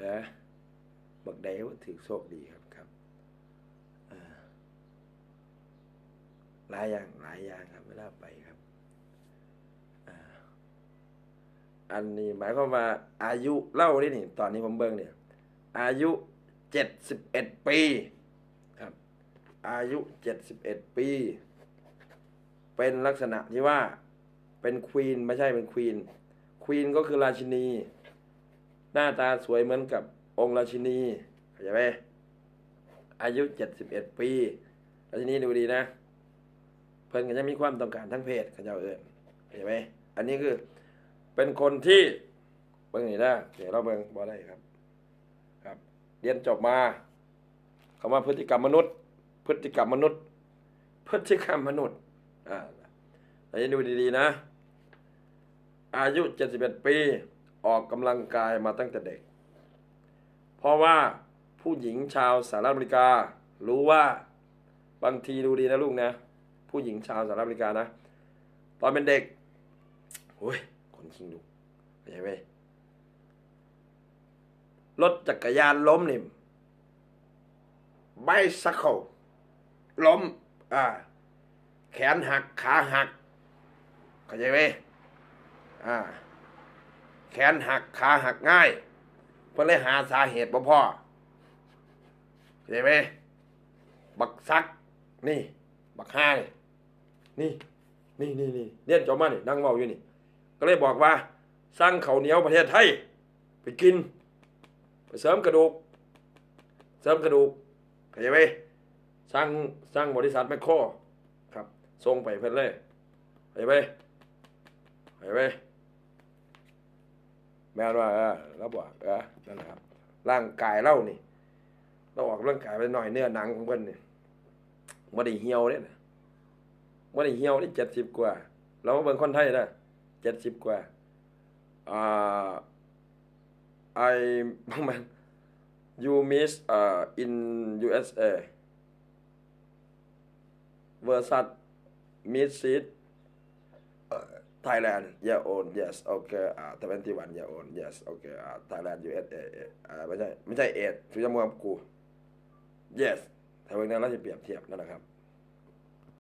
นะบักใดว่าถือโชคดีครับครับหลายอย่างหลายอย่างครับเวลาไปครับอันนี้หมายความว่า อายุเล่าได้นี่ ตอนนี้ผมเบิ่งเนี่ย อายุเจ็ดสิบเอ็ดปีครับ อายุเจ็ดสิบเอ็ดปี เป็นลักษณะที่ว่าเป็นควีนไม่ใช่เป็นควีนควีนก็คือราชินี หน้าตาสวยเหมือนกับองค์ราชินีเข้าใจไหมอายุเจ็ดสิบเอ็ดปี ราชินีดูดีนะ เพิ่นก็จะมีความต้องการทั้งเพศเขาเจ้าเอิญเข้าใจไหมอันนี้คือเป็นคนที่เบิ่งนี่นะเดี๋ยวเราเบิ่งบ่ได้ครับ ครับ เรียนจบมาคำว่าพฤติกรรมมนุษย์ พฤติกรรมมนุษย์ พฤติกรรมมนุษย์อ่าอันนี้ดูดีๆนะ อายุ71ปี ออกกำลังกายมาตั้งแต่เด็ก เพราะว่าผู้หญิงชาวสหรัฐอเมริกา รู้ว่าบางทีดูดีนะลูกนะ ผู้หญิงชาวสหรัฐอเมริกานะ ตอนเป็นเด็กโอ้ยคนคิงดูเข้าใจไหมรถจักรยานล้มนี่ไบซัคเคิลล้ม อ่า แขนหัก ขาหัก เข้าใจไหมอ่า แขนหักขาหักง่ายเพื่อเลยหาสาเหตุบ่พ่อเข้าใจไหมบักซัก นี่ บักห้านี่นี่นี่นี่เรียนจบมานี่นั่งเมาอยู่นี่ ก็เลยบอกว่า สร้างเขาเหนียวประเทศไทย ไปกิน ไปเสริมกระดูก เสริมกระดูกเข้าใจไหมสร้างสร้างบริษัทแมคโครครับส่งไปเพิ่นเลยไปไปไปไป แม่นว่าเออเราบอกเออนั่นแหละครับ ร่างกายเรานี่เราออกร่างกายไปหน่อยเนื้อหนังของเพิ่นนี่บ่ได้เหี่ยวเด้นะบ่ได้เหี่ยวได้เจ็ดสิบกว่า เราเบิ่งคนไทยนะเจ็ดสิบกว่าอ่า I มัน you miss uh in USA versus Miss Seed Thailand yeah own yes okay อ่า21 yeah own yes okay อ่า Thailand USA อ่าไม่ใช่ไม่ใช่เอ็ดฟิวจำกับกู yes ถ้าเวลานั้นเราจะเปรียบเทียบนั่นแหละครับ